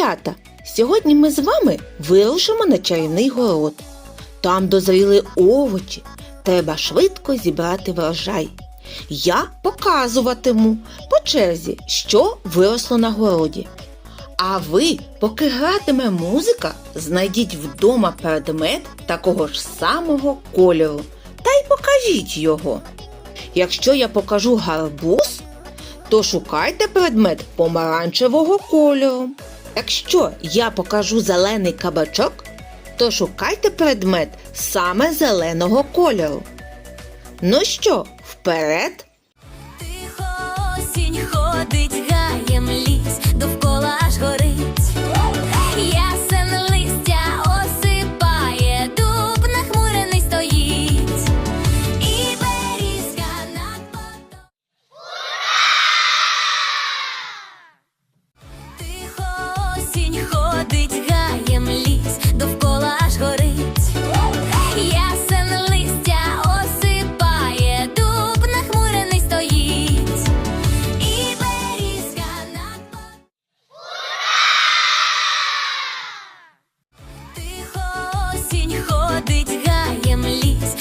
Малята, сьогодні ми з вами вирушимо на чарівний город. Там дозріли овочі. Треба швидко зібрати врожай. Я показуватиму по черзі, що виросло на городі. А ви, поки гратиме музика, знайдіть вдома предмет такого ж самого кольору та й покажіть його. Якщо я покажу гарбуз, то шукайте предмет помаранчевого кольору. Якщо я покажу зелений кабачок, то шукайте предмет саме зеленого кольору. Ну що, вперед! Тихо осінь ходить гаєм ліс довкола аж гори.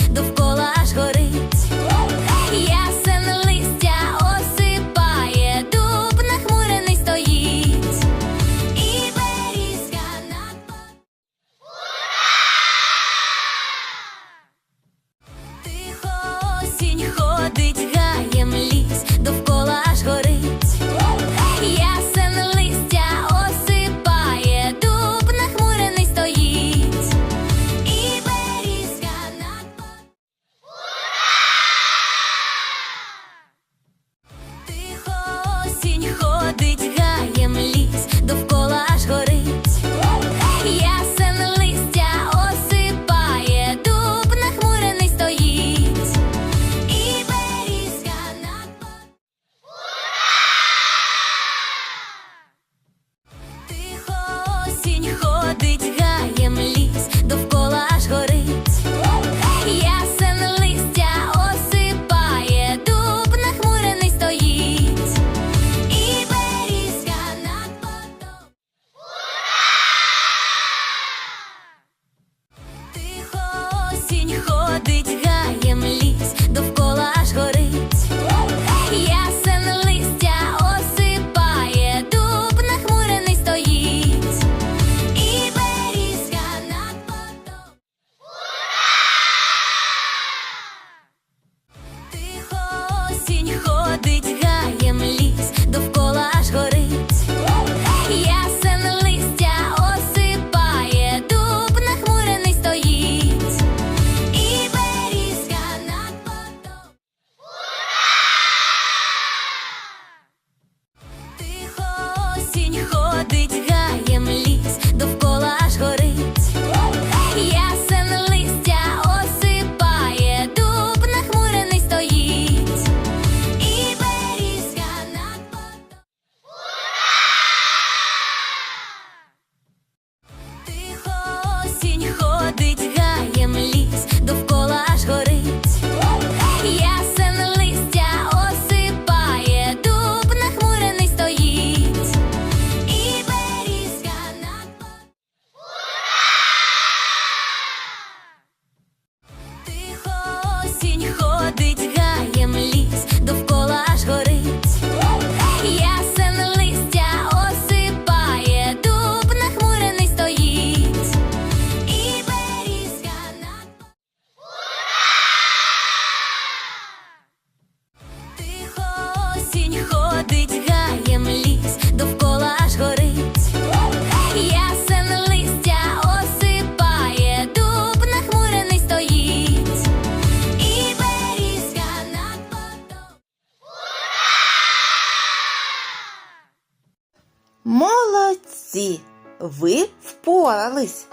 довкола. Молодці! Ви впорались!